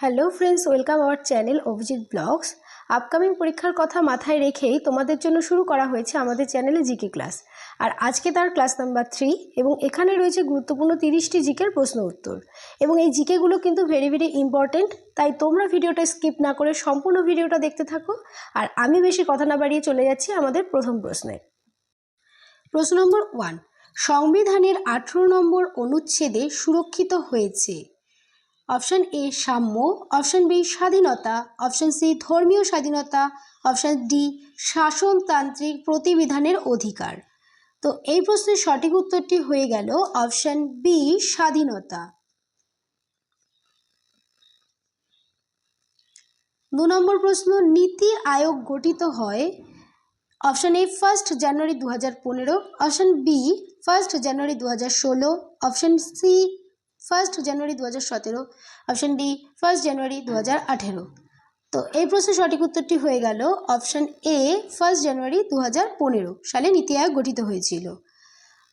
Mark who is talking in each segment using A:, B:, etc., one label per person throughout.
A: Hello friends welcome our channel Abhijit blogs upcoming পরীক্ষার কথা মাথায় রেখেই তোমাদের জন্য শুরু করা হয়েছে আমাদের চ্যানেলে জিকে ক্লাস আর আজকে তার ক্লাস নাম্বার থ্রি এবং এখানে রয়েছে গুরুত্বপূর্ণ তিরিশটি জিকের প্রশ্ন উত্তর। এবং এই জিকেগুলো কিন্তু ভেরি ভেরি ইম্পর্টেন্ট তাই তোমরা ভিডিওটা স্কিপ না করে সম্পূর্ণ ভিডিওটা দেখতে থাকো। আর আমি বেশি কথা না বাড়িয়ে চলে যাচ্ছি আমাদের প্রথম প্রশ্নে। প্রশ্ন নম্বর ওয়ান সংবিধানের আঠেরো নম্বর অনুচ্ছেদে সুরক্ষিত হয়েছে। অপশান এ সাম্য, অপশান বি স্বাধীনতা, অপশান সি ধর্মীয় স্বাধীনতা, অপশান ডি শাসনতান্ত্রিক প্রতিবিধানের অধিকার। তো এই প্রশ্নের সঠিক উত্তরটি হয়ে গেল অপশান বি স্বাধীনতা। দু নম্বর প্রশ্ন, নীতি আয়োগ গঠিত হয় অপশান এ ফার্স্ট জানুয়ারি দু হাজার পনেরো, অপশান বি ফার্স্ট জানুয়ারি দু হাজার ষোলো, অপশান সি ফার্স্ট জানুয়ারি দু হাজার সতেরো অপশান ডি ফার্স্ট জানুয়ারি দু হাজার আঠেরো। তো এই প্রশ্নের সঠিক উত্তরটি হয়ে গেল অপশান এ ফার্স্ট জানুয়ারি দু হাজার পনেরো। সালে নীতি আয়োগ গঠিত হয়েছিল।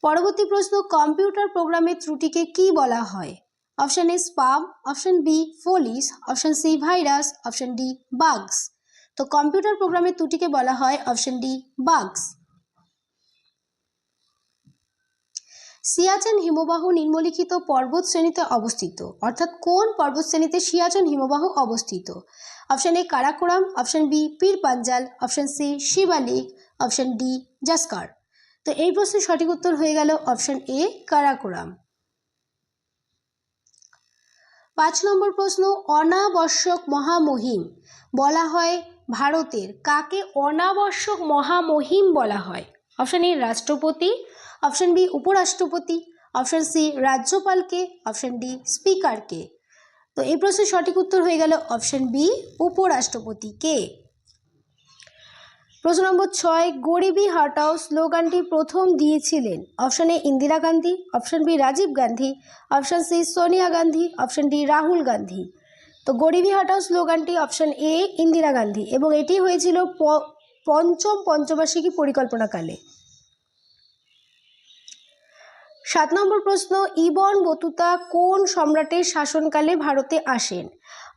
A: পরবর্তী প্রশ্ন কম্পিউটার প্রোগ্রামের ত্রুটিকে কি বলা হয়? Option A spam option B ফোলিস option C virus option D bugs তো কম্পিউটার প্রোগ্রামের ত্রুটিকে বলা হয় অপশান ডি বাগস সিয়াচেন হিমবাহ নিম্নলিখিত পর্বত শ্রেণীতে অবস্থিত। অর্থাৎ কোন পর্বত শ্রেণীতে সিয়াচেন হিমবাহ অবস্থিত? Option A Karakoram, option B Pir Panjal, option C Shivalik option D Zanskar. তো এই প্রশ্নের সঠিক উত্তর হয়ে গেল অপশান এ কারাকোরাম। পাঁচ নম্বর প্রশ্ন, অনাবশ্যক মহামহিম বলা হয় ভারতের। কাকে অনাবশ্যক মহামহিম বলা হয়? অপশান এ রাষ্ট্রপতি অপশান বি উপরাষ্ট্রপতি অপশান সি রাজ্যপালকে অপশান ডি স্পিকারকে তো এই প্রশ্নের সঠিক উত্তর হয়ে গেল অপশান বি উপরাষ্ট্রপতিকে প্রশ্ন নম্বর ছয়, গরিবি হটাও স্লোগানটি প্রথম দিয়েছিলেন। Option A Indira Gandhi. Option B Rajiv Gandhi. Option C Sonia Gandhi. Option D Rahul Gandhi. তো গরিবি হটাও স্লোগানটি অপশান এ ইন্দিরা গান্ধী। এবং এটি হয়েছিল পঞ্চম পঞ্চবার্ষিকী পরিকল্পনাকালে। সাত নম্বর প্রশ্ন, ইবন বতুতা কোন সম্রাটের শাসনকালে ভারতে আসেন?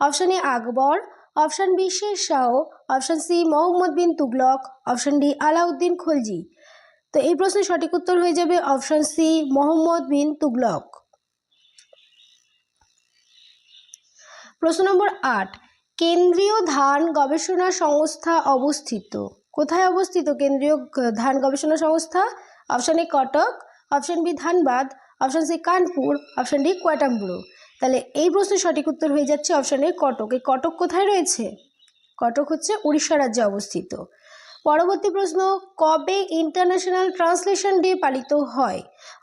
A: Option A, Akbar, option B, Sher Shah, option C, Muhammad bin Tughlaq, option D, Alauddin Khalji. তো এই প্রশ্নের সঠিক উত্তর হয়ে যাবে অপশান সি, মোহাম্মদ বিন তুগলক। প্রশ্ন নম্বর আট কেন্দ্রীয় ধান গবেষণা সংস্থা অবস্থিত। কোথায় অবস্থিত? কেন্দ্রীয় ধান গবেষণা সংস্থা? Option A Cuttack. Option B Dhanbad. Option C Kanpur. Option D Coimbatore তাহলে এই প্রশ্নের সঠিক উত্তর হয়ে যাচ্ছে অপশান এ কটক। এই কটক কোথায় রয়েছে? কটক হচ্ছে উড়িষ্যা রাজ্যে অবস্থিত। পরবর্তী প্রশ্ন, কবে ইন্টারন্যাশনাল ট্রান্সলেশন ডে পালিত হয়?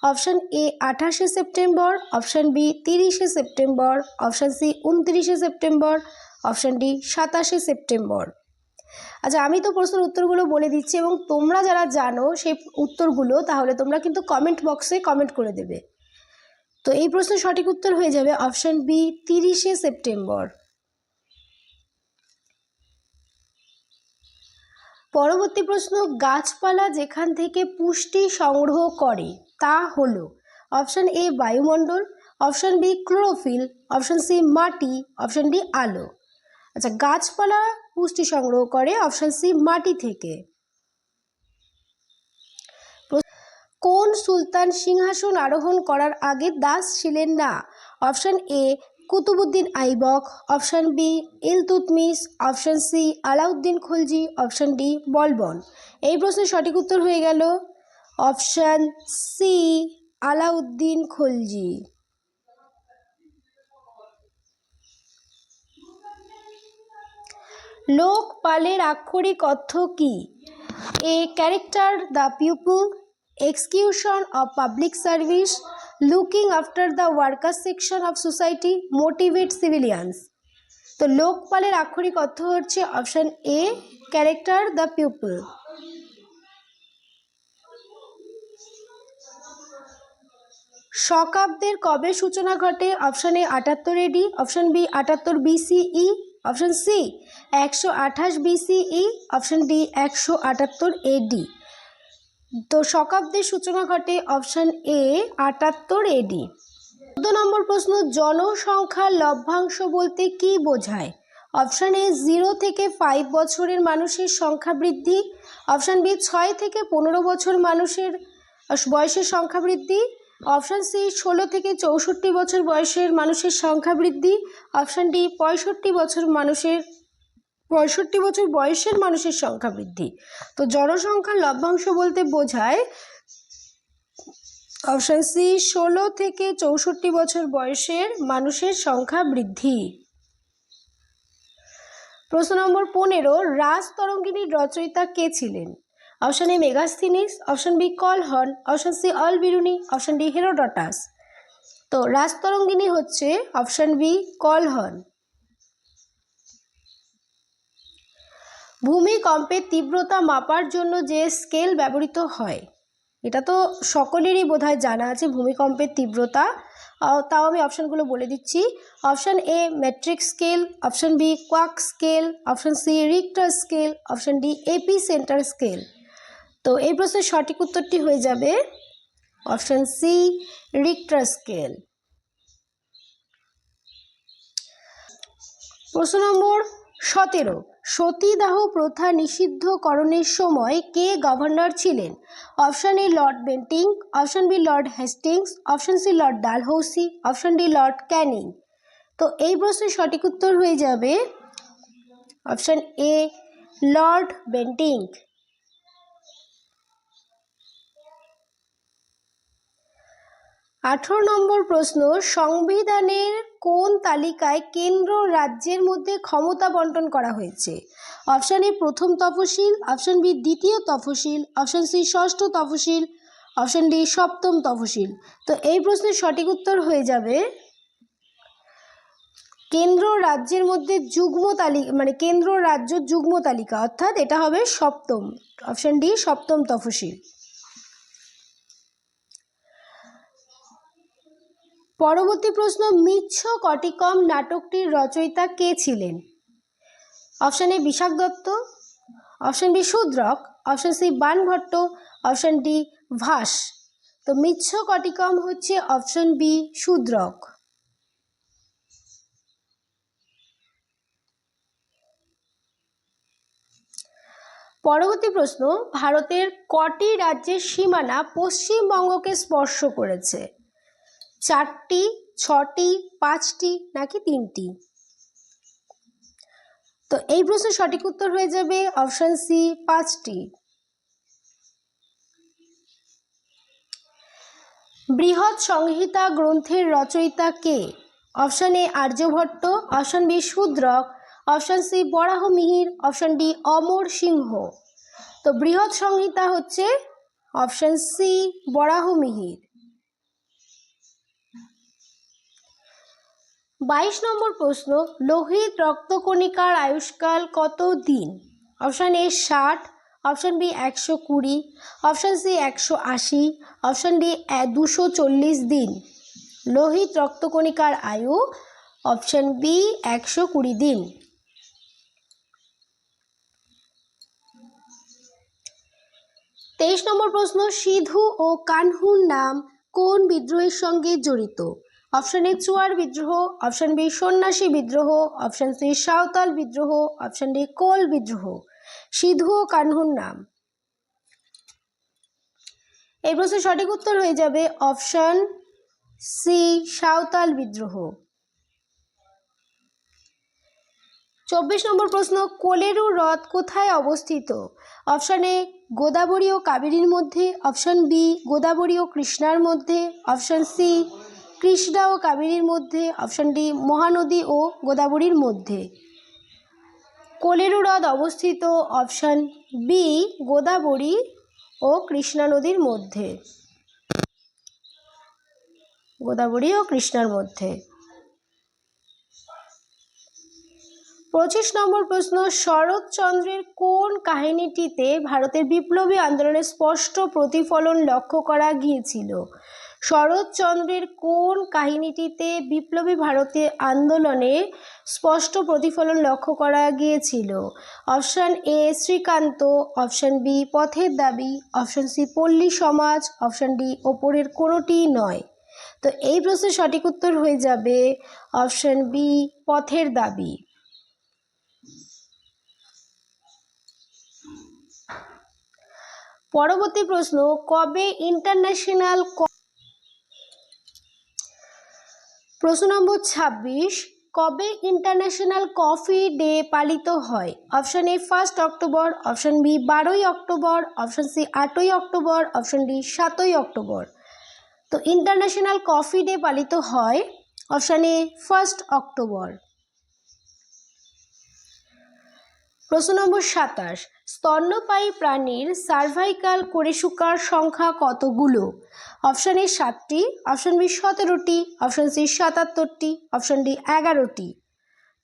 A: অপশান এ আঠাশে সেপ্টেম্বর। অপশান বি তিরিশে সেপ্টেম্বর। অপশান সি উনত্রিশে সেপ্টেম্বর। অপশান ডি, সাতাশে সেপ্টেম্বর। আচ্ছা আমি তো প্রশ্নের উত্তরগুলো বলে দিচ্ছি এবং তোমরা যারা জানো সেই উত্তরগুলো, তাহলে তোমরা কিন্তু কমেন্ট বক্সে কমেন্ট করে দেবে। তো এই প্রশ্নের সঠিক উত্তর হয়ে যাবে অপশান বি, তিরিশে সেপ্টেম্বর। পরবর্তী প্রশ্ন, গাছপালা যেখান থেকে পুষ্টি সংগ্রহ করে, তা হলো অপশান এ বায়ুমণ্ডল, option B chlorophyll, option C মাটি, অপশান ডি আলো। আচ্ছা গাছপালা পুষ্টি সংগ্রহ করে অপশান সি মাটি থেকে। কোন সুলতান সিংহাসন আরোহণ করার আগে দাস ছিলেন না? Option A Qutubuddin Aibak. Option B Iltutmish option C Alauddin Khalji. Option D Balban. এই প্রশ্নের সঠিক উত্তর হয়ে গেল। Option C Alauddin Khalji. লোকপালের আক্ষরিক অর্থ কি? A character, the people, execution of public service, looking after the worker section of society, motivate civilians. তো লোকপালের আক্ষরিক অর্থ হচ্ছে option A, character, the people. শকাব্দের কবে সূচনা ঘটে? অপশান এ আটাত্তর এডি অপশান বি আটাত্তর বিসিই অপশান সি একশো আঠাশ বিসিই অপশান ডি একশো আটাত্তর এডি তো শকাব্দের সূচনা ঘটে অপশান এ আটাত্তর এডি চোদ্দ নম্বর প্রশ্ন, জনসংখ্যার লভ্যাংশ বলতে কি বোঝায়? অপশান এ, জিরো থেকে ফাইভ বছরের মানুষের সংখ্যা বৃদ্ধি। অপশান বি, ছয় থেকে পনেরো বছর মানুষের বয়সের সংখ্যা বৃদ্ধি। অপশান সি, ষোলো থেকে চৌষট্টি বছর বয়সের মানুষের সংখ্যা বৃদ্ধি। অপশান ডি, পঁয়ষট্টি বছর মানুষের পঁয়ষট্টি বছর বয়সের মানুষের সংখ্যা বৃদ্ধি। তো জনসংখ্যার লভ্যাংশ বলতে বোঝায় অপশান সি, ষোলো থেকে চৌষট্টি বছর বয়সের মানুষের সংখ্যা বৃদ্ধি। প্রশ্ন নম্বর পনেরো, রাজ তরঙ্গিনীর রচয়িতা কে ছিলেন? Option A, Megasthenes, option B Kal Kalhana, option C Al Biruni option D, Herodotus. তো রাজ তরঙ্গিনী হচ্ছে অপশান বি, কলহন। ভূমিকম্পের তীব্রতা মাপার জন্য যে স্কেল ব্যবহৃত হয়, এটা তো সকলেরই বোধহয় জানা আছে ভূমিকম্পের তীব্রতা। তাও আমি অপশানগুলো বলে দিচ্ছি। Option A metric scale, option B, quake scale, option C, Richter scale, option D epicentre scale. তো এই প্রশ্নের সঠিক উত্তরটি হয়ে যাবে অপশান সি, রিক্টার স্কেল। প্রশ্ন নম্বর সতেরো। সতীদাহ প্রথা নিষিদ্ধকরণের সময় কে গভর্নর ছিলেন? Option A Lord Bentinck, option B Lord Hastings, option C Lord Dalhousie, option D Lord Canning. তো এই প্রশ্নের সঠিক উত্তর হয়ে যাবে অপশান এ লর্ড বেন্টিং। আঠেরো নম্বর প্রশ্ন, সংবিধানের কোন তালিকায় কেন্দ্র রাজ্যের মধ্যে ক্ষমতা বন্টন করা হয়েছে? অপশান এ, প্রথম তফসিল, অপশান বি, দ্বিতীয় তফসিল, অপশান সি, ষষ্ঠ তফসিল, অপশান ডি, সপ্তম তফসিল। তো এই প্রশ্নের সঠিক উত্তর হয়ে যাবে, কেন্দ্র রাজ্যের মধ্যে যুগ্ম তালিকা মানে কেন্দ্র রাজ্য যুগ্ম তালিকা, অর্থাৎ এটা হবে সপ্তম, অপশান ডি, সপ্তম তফসিল। পরবর্তী প্রশ্ন, মিচ্ছ কটিকম নাটকটির রচয়িতা কে ছিলেন? Option A Vishakha Datta option B Shudraka, option C Banabhatta option D Bhasa. তো মিচ্ছ কটিকম হচ্ছে অপশান বি শূদ্রক। পরবর্তী প্রশ্ন, ভারতের কটি রাজ্যের সীমানা পশ্চিমবঙ্গকে স্পর্শ করেছে? চারটি, ছটি, পাঁচটি নাকি তিনটি? তো এই প্রশ্নের সঠিক উত্তর হয়ে যাবে অপশান সি, পাঁচটি। বৃহৎ সংহিতা গ্রন্থের রচয়িতা কে? Option A Aryabhata option B, Shudraka, option C, Varaha Mihira, option D, Amara Sinha. তো বৃহৎ সংহিতা হচ্ছে অপশান সি, বরাহ মিহির। বাইশ নম্বর প্রশ্ন, লোহিত রক্তকণিকার আয়ুষ্কাল কত দিন? অপশান এ ষাট, অপশান বি একশো কুড়ি, অপশান সি একশো আশি, অপশান ডি দুশো চল্লিশ দিন। লোহিত রক্তকণিকার আয়ু, অপশান বি একশো কুড়ি দিন। তেইশ নম্বর প্রশ্ন, সিধু ও কানহুর নাম কোন বিদ্রোহের সঙ্গে জড়িত? অপশান এ চুয়ার বিদ্রোহ অপশান বি সন্ন্যাসী বিদ্রোহ অপশান সি সাঁওতাল বিদ্রোহ অপশান ডি কোল বিদ্রোহ সিধু ও কানহুর নাম। এই প্রশ্নের সঠিক উত্তর হয়ে যাবে অপশান সি সাঁওতাল বিদ্রোহ চব্বিশ নম্বর প্রশ্ন, কোলেরু হ্রদ কোথায় অবস্থিত? অপশান এ গোদাবরী ও কাবেরীর মধ্যে। অপশান বি গোদাবরী ও কৃষ্ণার মধ্যে। অপশান সি কৃষ্ণা ও কাবেরীর মধ্যে অপশান ডি মহানদী ও গোদাবরীর মধ্যে। কোলেরু হ্রদ অবস্থিত অপশান বি গোদাবরী ও কৃষ্ণা নদীর মধ্যে। গোদাবরী ও কৃষ্ণার মধ্যে। পঁচিশ নম্বর প্রশ্ন, শরৎচন্দ্রের কোন কাহিনীটিতে ভারতের বিপ্লবী আন্দোলনের স্পষ্ট প্রতিফলন লক্ষ্য করা গিয়েছিল? শরৎচন্দ্রের কোন কাহিনীটিতে বিপ্লবী ভারতের আন্দোলনে স্পষ্ট প্রতিফলন লক্ষ্য করা গিয়েছিল? Option A, Srikanta, option B, Pather Dabi, option C, পল্লী সমাজ, অপশান ডি, ওপরের কোনোটিই নয়। তো এই প্রশ্নের সঠিক উত্তর হয়ে যাবে অপশান বি, পথের দাবি। পরবর্তী প্রশ্ন, কবে ইন্টারন্যাশনাল প্রশ্ন নম্বর ছাব্বিশ, কবে ইন্টারন্যাশনাল কফি ডে পালিত হয়? Option A first October, option B, বারোই অক্টোবর, অপশন সি, আটই অক্টোবর, অপশন ডি, সাতই অক্টোবর। তো ইন্টারন্যাশনাল কফি ডে পালিত হয় অপশন এ ফার্স্ট অক্টোবর। প্রশ্ন নম্বর সাতাশ। স্তন্যপায়ী প্রাণীর সার্ভাইকাল কোরেশুকার সংখ্যা কতগুলো? অপশন এ সাতটি অপশন বি সতেরোটি অপশন সি সাতাত্তরটি অপশন ডি এগারোটি।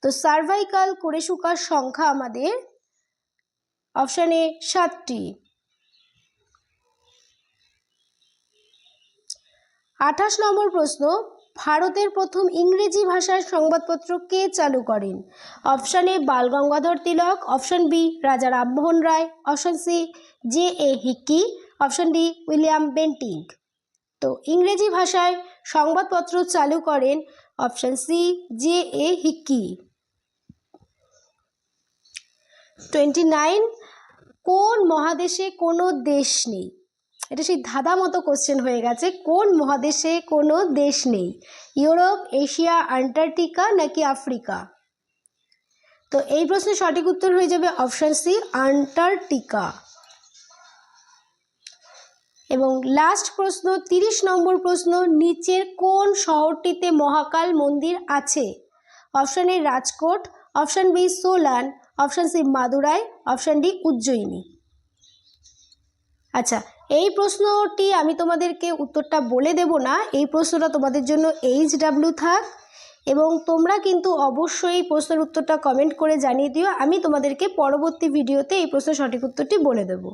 A: তো সার্ভাইকাল কোরেশুকার সংখ্যা আমাদের অপশন এ সাতটি। আঠাশ নম্বর প্রশ্ন ভারতের প্রথম ইংরেজি ভাষার সংবাদপত্র কে চালু করেন? Option A, Bal Gangadhar Tilak. Option B, Raja Rammohan Roy. Option C, J A Hicky. Option D, William Bentinck তো ইংরেজি ভাষায় সংবাদপত্র চালু করেন option C, J A Hicky. Twenty nine, কোন মহাদেশে কোনো দেশ নেই? এটা সেই ধাঁধা মতো কোশ্চেন হয়ে গেছে, কোন মহাদেশে কোনো দেশ নেই? ইউরোপ, এশিয়া, আন্টার্কটিকা নাকি আফ্রিকা? তো এই প্রশ্নের সঠিক উত্তর হয়ে যাবে অপশান সি আন্টার্কটিকা। এবং লাস্ট প্রশ্ন, তিরিশ নম্বর প্রশ্ন, নিচের কোন শহরটিতে মহাকাল মন্দির আছে? Option A Rajkot option B Solan option C Madurai option D Ujjain. আচ্ছা এই প্রশ্নটি আমি তোমাদেরকে উত্তরটা বলে দেব না। এই প্রশ্নটা তোমাদের জন্য এইচ ডাব্লিউ থাক এবং তোমরা কিন্তু অবশ্যই প্রশ্নের উত্তরটা কমেন্ট করে জানিয়ে দিও। আমি তোমাদেরকে পরবর্তী ভিডিওতে এই প্রশ্নের সঠিক উত্তরটি বলে দেব।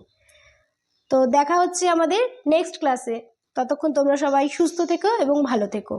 A: তো দেখা হচ্ছে আমাদের নেক্সট ক্লাসে ততক্ষণ তোমরা সবাই সুস্থ থেকো এবং ভালো থেকো।